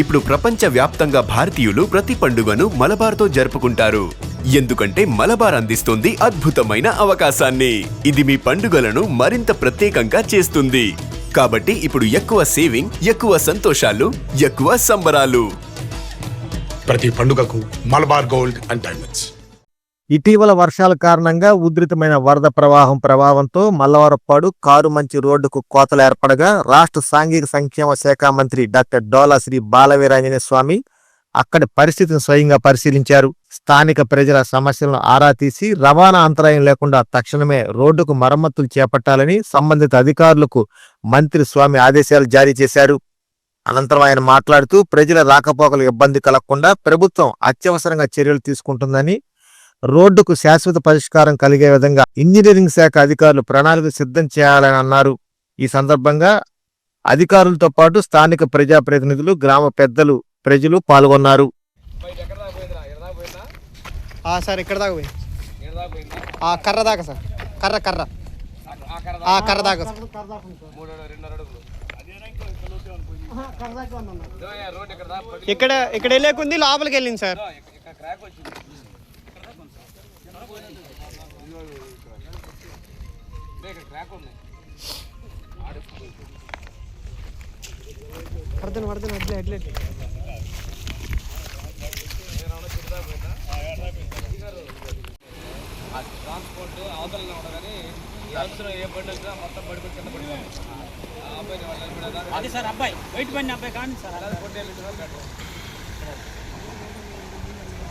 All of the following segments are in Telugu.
ఇప్పుడు ప్రపంచ వ్యాప్తంగా భారతీయులు ప్రతి పండుగను మలబార్తో జరుపుకుంటారు. ఎందుకంటే మలబార్ అందిస్తుంది అద్భుతమైన అవకాశాన్ని. ఇది మీ పండుగలను మరింత ప్రత్యేకంగా చేస్తుంది. కాబట్టి ఇప్పుడు ఎక్కువ సేవింగ్ ఎక్కువ సంతోషాలు ఎక్కువ సంబరాలు. ప్రతి పండుగకు మలబార్ గోల్డ్ అండ్ డైమండ్స్. ఇటీవల వర్షాల కారణంగా ఉధృతమైన వరద ప్రవాహం ప్రభావంతో మల్లవరపాడు కారు మంచి రోడ్డుకు కోతలు ఏర్పడగా రాష్ట్ర సాంఘిక సంక్షేమ శాఖ మంత్రి డాక్టర్ డోలా శ్రీ బాలవీరాంజనే స్వామి అక్కడి పరిస్థితిని స్వయంగా పరిశీలించారు. స్థానిక ప్రజల సమస్యలను ఆరా తీసి రవాణా అంతరాయం లేకుండా తక్షణమే రోడ్డుకు మరమ్మతులు చేపట్టాలని సంబంధిత అధికారులకు మంత్రి స్వామి ఆదేశాలు జారీ చేశారు. అనంతరం ఆయన మాట్లాడుతూ ప్రజల రాకపోకలు ఇబ్బంది కలగకుండా ప్రభుత్వం అత్యవసరంగా చర్యలు తీసుకుంటుందని రోడ్డుకు శాశ్వత పరిష్కారం కలిగే విధంగా ఇంజనీరింగ్ శాఖ అధికారులు ప్రణాళిక సిద్ధం చేయాలని అన్నారు. ఈ సందర్భంగా అధికారులతో పాటు స్థానిక ప్రజాప్రతినిధులు గ్రామ పెద్దలు ప్రజలు పాల్గొన్నారు. ఆ, సార్ ఇక్కడ దాకా పోయి ఆ కర్ర దాకా సార్. కర్ర కర్ర. ఆ కర్ర దాకా సార్. ఇక్కడ ఇక్కడ వెళ్ళేకుంది లోపలికి వెళ్ళింది సార్. పడతాను పడతాను అట్లే అట్లే ట్రాన్స్పోర్ట్ అవతల ఉండగాని ఈ అవసరం ఏ బండి వచ్చినా మొత్తం పడిపోయి కింద పడిపోయింది అబ్బాయి అది సార్ అబ్బాయి. బయట పడిన అబ్బాయి కానీ సార్. అలాగే కొట్టేళ్ళు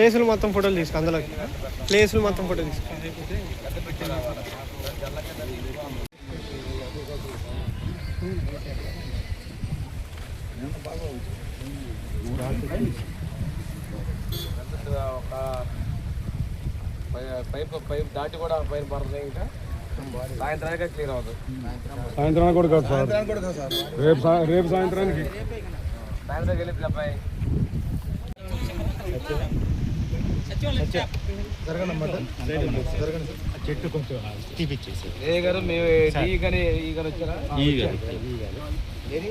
ప్లేసులు మొత్తం ఫోటోలు తీసుకో అందులో ప్లేసులు మొత్తం ఫోటో తీసుకో. ఒక పై- పైప్ పైప్ దాటి కూడా పైన పడుతుంది ఇంకా సాయంత్రానికి క్లియర్ అవుతుంది సాయంత్రానికి కూడా కాదు సార్. రేపు రేపు సాయంత్రానికి. సాయంత్రం వెళ్ళి అబ్బాయి ఏ గారు మేము ఈ గారు వచ్చారా? ఏది?